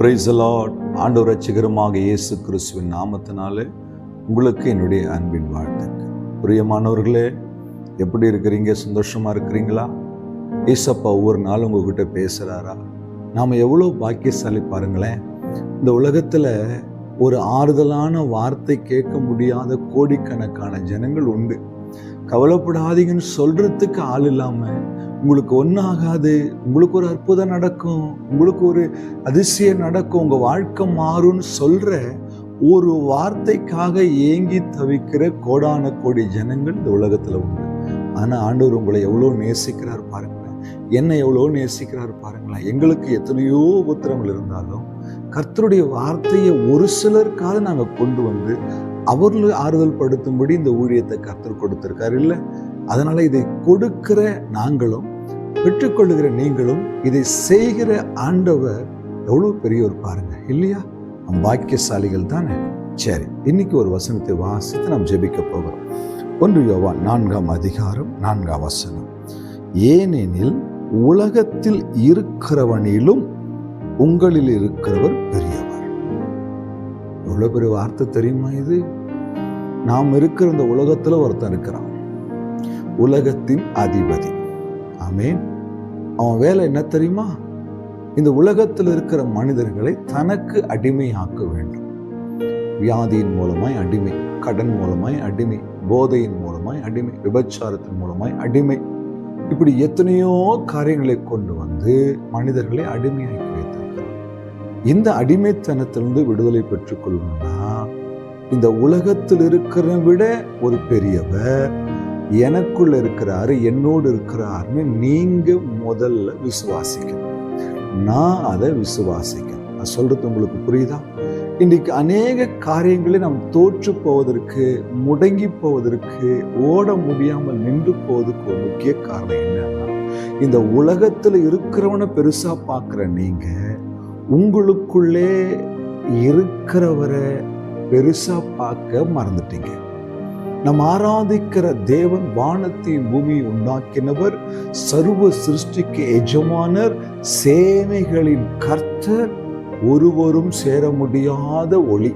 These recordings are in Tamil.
பிரைசலாட் லார்ட் ஆண்டவர் ரட்சகரமாக இயேசு கிறிஸ்துவின் நாமத்தினாலே உங்களுக்கு என்னுடைய அன்பின் வாழ்த்துக்கு பிரியமானவர்களே எப்படி இருக்கிறீங்க? சந்தோஷமாக இருக்கிறீங்களா? ஏசப்பா ஒவ்வொரு நாள் உங்ககிட்ட பேசுகிறாரா நாம் எவ்வளோ பாக்கியசாலி பாருங்களேன். இந்த உலகத்தில் ஒரு ஆறுதலான வார்த்தை கேட்க முடியாத கோடிக்கணக்கான ஜனங்கள் உண்டு. கவலைப்படாதீங்கன்னு சொல்கிறதுக்கு ஆள் இல்லாமல் உங்களுக்கு ஒன்றும் ஆகாது உங்களுக்கு ஒரு அற்புதம் நடக்கும் உங்களுக்கு ஒரு அதிசயம் நடக்கும் உங்கள் வாழ்க்கை மாறும்னு சொல்கிற ஒரு வார்த்தைக்காக ஏங்கி தவிக்கிற கோடான கோடி ஜனங்கள் இந்த உலகத்தில் உண்டு. ஆனால் ஆண்டவர் உங்களை எவ்வளோ நேசிக்கிறார் பாருங்களேன். என்னை எவ்வளோ நேசிக்கிறார் பாருங்களேன். எங்களுக்கு எத்தனையோ உத்தரங்கள் இருந்தாலும் கர்த்தருடைய வார்த்தையை ஒரு சிலருக்காக நாங்கள் கொண்டு வந்து அவர்கள் ஆறுதல் படுத்தும்படி இந்த ஊழியத்தை கர்த்தர் கொடுத்திருக்காரு இல்லை அதனால இதை கொடுக்கிற நாங்களும் பெற்றுக்கொள்ளுகிற நீங்களும் இதை செய்கிற ஆண்டவர் எவ்வளவு பெரியவர் பாருங்க இல்லையா? நம் பாக்கியசாலிகள் தானே. சரி இன்னைக்கு ஒரு வசனத்தை வாசித்து நாம் ஜெபிக்க போகிறோம். ஒன்று யோவா நான்காம் அதிகாரம் நான்காம் வசனம். ஏனெனில் உலகத்தில் இருக்கிறவனிலும் உங்களில் இருக்கிறவர் பெரியவர். எவ்வளோ பெரிய வார்த்தை தெரியுமா இது? நாம் இருக்கிற இந்த உலகத்தில் ஒருத்தன் இருக்கிறான். உலகத்தின் அதிபதி. ஆமேன். அவன் வேலை என்ன தெரியுமா? இந்த உலகத்தில் இருக்கிற மனிதர்களை தனக்கு அடிமையாக்க வேண்டும். வியாதியின் மூலமாய் அடிமை கடன் மூலமாய் அடிமை போதையின் மூலமாய் அடிமை விபச்சாரத்தின் மூலமாய் அடிமை. இப்படி எத்தனையோ காரியங்களை கொண்டு வந்து மனிதர்களை அடிமையாக்கி வைத்திருக்கிறார் இந்த அடிமைத்தனத்திலிருந்து விடுதலை பெற்றுக் கொள்ளணும்னா இந்த உலகத்தில் இருக்கிற விட ஒரு பெரியவர். எனக்குள்ள இருக்கிறாரு என்னோடு இருக்கிறாருன்னு நீங்க முதல்ல விசுவாசிக்கணும். நான் அதை விசுவாசிக்கணும். நான் சொல்றது உங்களுக்கு புரியுதா? இன்னைக்கு அநேக காரியங்களை நாம் தோற்று போவதற்கு முடங்கி போவதற்கு ஓட முடியாமல் நின்று போவதற்கு ஒரு முக்கிய காரணம் என்னன்னா இந்த உலகத்தில் இருக்கிறவனை பெருசா பார்க்குற நீங்க உங்களுக்குள்ளே இருக்கிறவரை பெருசா பார்க்க மறந்துட்டீங்க. நம் ஆராதிக்கிற தேவன் வானத்தையும் பூமியை உண்டாக்கினவர் சர்வ சிருஷ்டிக்கு எஜமானர் சேனைகளின் கர்த்தர் ஒருவரும் சேர முடியாத ஒளி.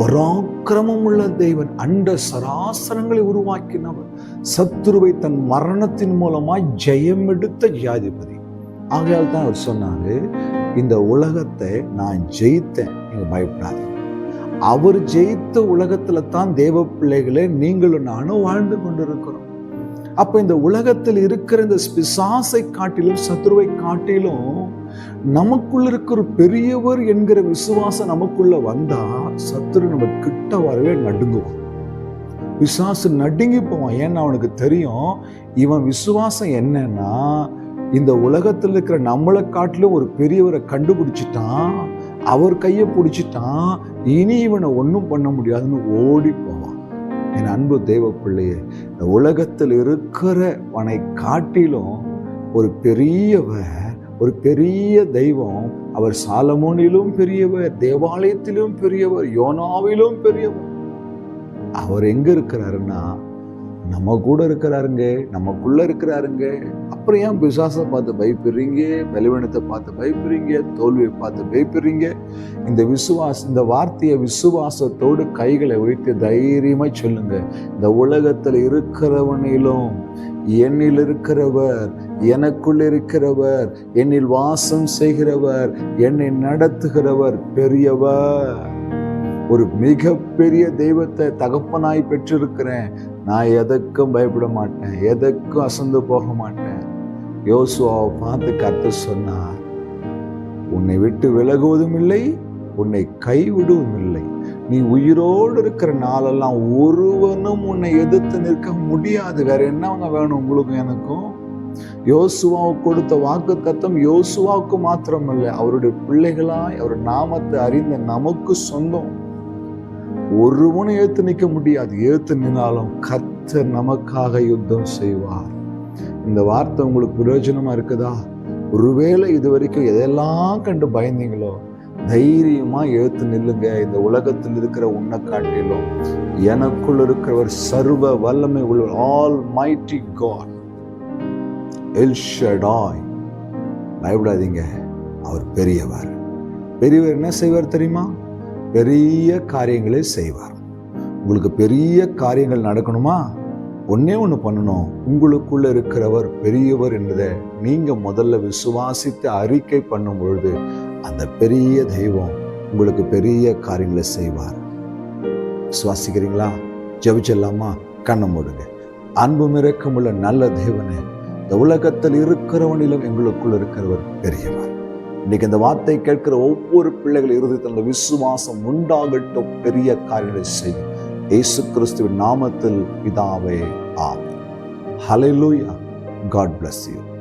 பராக்கிரமம் உள்ள தேவன் அண்ட சராசரங்களை உருவாக்கினவர். சத்துருவை தன் மரணத்தின் மூலமாய் ஜெயம் எடுத்த ஜாதிபதி ஆகையால் தான் அவர் சொன்னாரு இந்த உலகத்தை நான் ஜெயித்தேன் நீங்க பயப்படாதீங்க. அவர் ஜெயித்த உலகத்துல தான் தேவ பிள்ளைகளே நீங்களும் நானும் வாழ்ந்து கொண்டிருக்கிறோம். அப்ப இந்த உலகத்தில் இருக்கிற இந்த பிசாசை காட்டிலும் சத்ருவை காட்டிலும் நமக்குள்ள இருக்கிற பெரியவர் என்கிற விசுவாசம் நமக்குள்ள வந்தா சத்ரு நம்ம கிட்ட வரவே நடுங்குவோம் விசுவாசம் நடுங்கி போவான். ஏன்னா அவனுக்கு தெரியும் இவன் விசுவாசம் என்னன்னா இந்த உலகத்தில் இருக்கிற நம்மளை காட்டிலும் ஒரு பெரியவரை கண்டுபிடிச்சிட்டான். அவர் கையை பிடிச்சிட்டான் இனி இவனை ஒன்றும் பண்ண முடியாதுன்னு ஓடி போவான். என் அன்பு தெய்வ பிள்ளையே இந்த உலகத்தில் இருக்கிறவனை காட்டிலும் ஒரு பெரியவர் ஒரு பெரிய தெய்வம் அவர் சாலமோனிலும் பெரியவர் தேவாலயத்திலும் பெரியவர் யோனாவிலும் பெரியவர். அவர் எங்க இருக்கிறாருன்னா நம்ம கூட இருக்கிறாருங்க நமக்குள்ள இருக்கிறாருங்க. அப்புறம் ஏன் பிசாசை பார்த்து பயப்படுறீங்க? பலிவனத்தை பார்த்து பயப்படுறீங்க? தோல்வியை பார்த்து பயப்படுறீங்க? இந்த விசுவாச இந்த வார்த்தையை விசுவாசத்தோடு கைகளை வைத்து தைரியமாக சொல்லுங்க. இந்த உலகத்தில் இருக்கிறவனிலும் என்னில் இருக்கிறவர் எனக்குள் இருக்கிறவர் என்னில் வாசம் செய்கிறவர் என்னை நடத்துகிறவர் பெரியவர். ஒரு மிகப்பெரிய தெய்வத்தை தகப்பனாய் பெற்றிருக்கிறேன். நான் எதற்கும் பயப்பட மாட்டேன் எதற்கும் அசந்து போக மாட்டேன். யோசுவாவை பார்த்து கத்த சொன்னார் உன்னை விட்டு விலகுவதும் இல்லை உன்னை கைவிடுவதும் இல்லை. நீ உயிரோடு இருக்கிற நாளெல்லாம் ஒருவனும் உன்னை எதிர்த்து நிற்க முடியாது. வேற என்னவங்க வேணும் உங்களுக்கும் எனக்கும்? யோசுவாவுக்கு கொடுத்த வாக்கு தத்தம் யோசுவாவுக்கு மாத்திரமல்ல அவருடைய பிள்ளைகளாய் அவர் நாமத்தை அறிந்த நமக்கு சொந்தம். ஒருவனும் ஏத்து நிற்க முடியாது. ஏத்து நின்னாலும் கர்த்தர் நமக்காக யுத்தம் செய்வார். இந்த வார்த்தை உங்களுக்கு பிரயோஜனமா இருக்குதா? ஒருவேளை இது வரைக்கும் எதெல்லாம் கண்டு பயந்தீங்களோ தைரியமா எழுத்து நில்லுங்க. இந்த உலகத்தில் இருக்கிற உன்னை காட்டிலும் எனக்குள் இருக்கிறவர் சர்வ வல்லமை உள்ள almighty god El Shaddai பயப்படாதீங்க. அவர் பெரியவர். பெரியவர் என்ன செய்வார் தெரியுமா? பெரிய காரியங்களை செய்வார். உங்களுக்கு பெரிய காரியங்கள் நடக்கணுமா? ஒன்னே ஒன்று பண்ணணும். உங்களுக்குள்ள இருக்கிறவர் பெரியவர் என்பதை நீங்கள் முதல்ல விசுவாசித்து அறிக்கை பண்ணும் பொழுது அந்த பெரிய தெய்வம் உங்களுக்கு பெரிய காரியங்களை செய்வார். விசுவாசிக்கிறீங்களா? ஜபிச்சிடலாமா கண்ணை மூடுங்க. அன்பு மிரக்கமுள்ள நல்ல தேவனே இந்த உலகத்தில் இருக்கிறவனிலும் எங்களுக்குள் இருக்கிறவர் பெரியவர். இன்னைக்கு இந்த வார்த்தை கேட்கிற ஒவ்வொரு பிள்ளைகள் இருதயத்தில் அந்த விசுவாசம் உண்டாகட்டும் பெரிய காரியங்களை செய்யும். ஏசு கிறிஸ்துவின் நாமத்தில் பிதாவே amen. Hallelujah god bless you